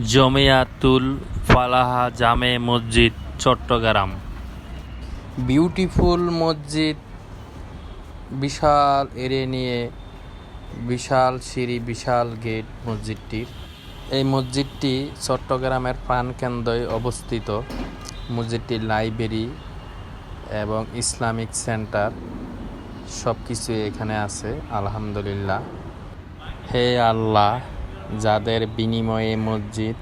জমিয়াতুল ফালাহা জামে মসজিদ, চট্টগ্রাম। বিউটিফুল মসজিদ, বিশাল এরে নিয়ে বিশাল সিঁড়ি, বিশাল গেট মসজিদটির। এই মসজিদটি চট্টগ্রামের প্রাণকেন্দ্রে অবস্থিত। মসজিদটির লাইব্রেরি এবং ইসলামিক সেন্টার সব কিছু এখানে আছে, আলহামদুলিল্লাহ। হে আল্লাহ যাদের বিনিময়ে মসজিদ,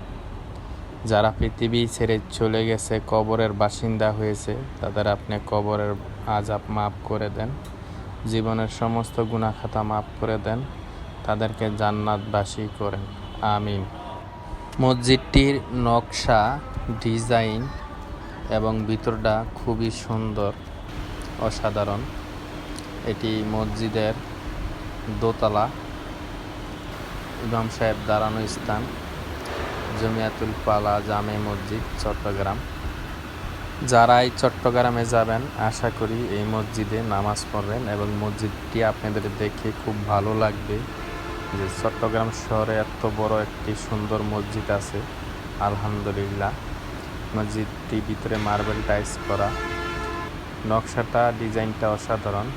যারা পৃথিবী ছেড়ে চলে গেছে, কবরের বাসিন্দা হয়েছে, তাদের আপনি কবরের আজাব মাফ করে দেন, জীবনের সমস্ত গুণাখাতা মাফ করে দেন, তাদেরকে জান্নাতবাসী করেন। আমিন। মসজিদটির নকশা, ডিজাইন এবং ভিতরটা খুবই সুন্দর, অসাধারণ। এটি মসজিদের দোতলা। ইমাম সাহেব দাঁড়ানো স্থান, জমিয়াতুল পালা জামে মসজিদ, চট্টগ্রাম। যারা এই চট্টগ্রামে যাবেন, আশা করি এই মসজিদে নামাজ পড়বেন এবং মসজিদটি আপনাদের দেখে খুব ভালো লাগবে যে চট্টগ্রাম শহরে এত বড় একটি সুন্দর মসজিদ আছে। আলহামদুলিল্লাহ, মসজিদটি ভিতরে মার্বেল টাইলস করা। নকশাটা, ডিজাইনটা অসাধারণ।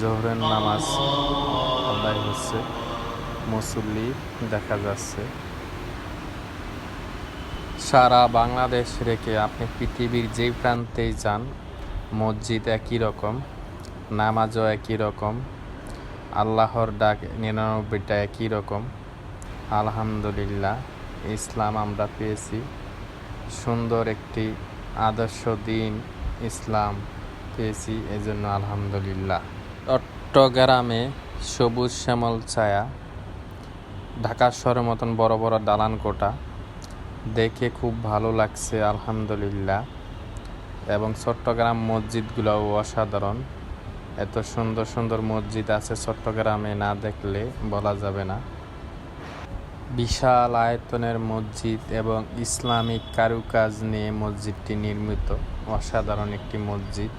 জোহরের নামাজ আদায় হচ্ছে। মুসল্লি দেখা যাচ্ছে। সারা বাংলাদেশ রেখে আপনি পৃথিবীর যেই প্রান্তেই যান, মসজিদ একই রকম, নামাজও একই রকম, আল্লাহর ডাক নিরানব্বইটা একই রকম। আলহামদুলিল্লাহ, ইসলাম আমরা পেয়েছি। সুন্দর একটি আদর্শ দিন ইসলাম পেয়েছি, এজন্য আলহামদুলিল্লাহ। চট্টগ্রামে সবুজ শ্যামল ছায়া ঢাকা শহরের মতন বড় বড় দালান কোটা দেখে খুব ভালো লাগছে, আলহামদুলিল্লাহ। এবং চট্টগ্রাম মসজিদগুলোও অসাধারণ। এত সুন্দর সুন্দর মসজিদ আছে চট্টগ্রামে, না দেখলে বলা যাবে না। বিশাল আয়তনের মসজিদ এবং ইসলামিক কারুকাজ নিয়ে মসজিদটি নির্মিত। অসাধারণ একটি মসজিদ।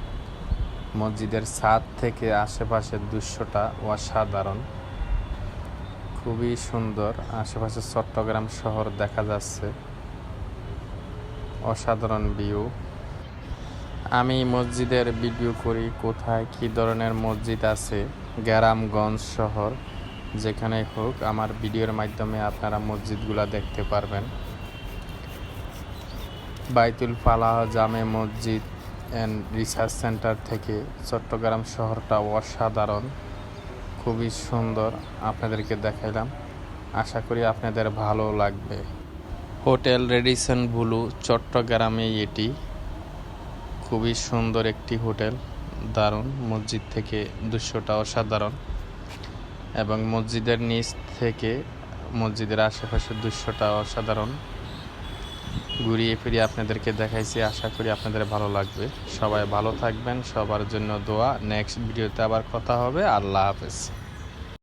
মসজিদের ছাদ থেকে আশেপাশের দৃশ্যটা অসাধারণ। খুবই সুন্দর। আশেপাশে চট্টগ্রাম শহর দেখা যাচ্ছে। অসাধারণ ভিউ আমি মসজিদের ভিডিও করি, কোথায় কি ধরনের মসজিদ আছে? গ্রামগঞ্জ শহর, যেখানে হোক, আমার ভিডিওর মাধ্যমে আপনারা মসজিদগুলো দেখতে পারবেন। বাইতুল ফালাহ জামে মসজিদ অ্যান্ড রিসার্চ সেন্টার থেকে চট্টগ্রাম শহরটা অসাধারণ। খুবই সুন্দর আপনাদেরকে দেখাইলাম। আশা করি আপনাদের ভালো লাগবে। হোটেল রেডিসন ব্লু, চট্টগ্রামে এটি। খুবই সুন্দর একটি হোটেল। দারুণ। মসজিদ থেকে দৃশ্যটা অসাধারণ এবং মসজিদের নিচ থেকে মসজিদের আশেপাশের দৃশ্যটা অসাধারণ ঘুরিয়ে ফিরিয়ে আপনাদেরকে দেখাইছি। আশা করি আপনাদের ভালো লাগবে। সবাই ভালো থাকবেন। সবার জন্য দোয়া। নেক্সট ভিডিওতে আবার কথা হবে। আল্লাহ হাফেজ।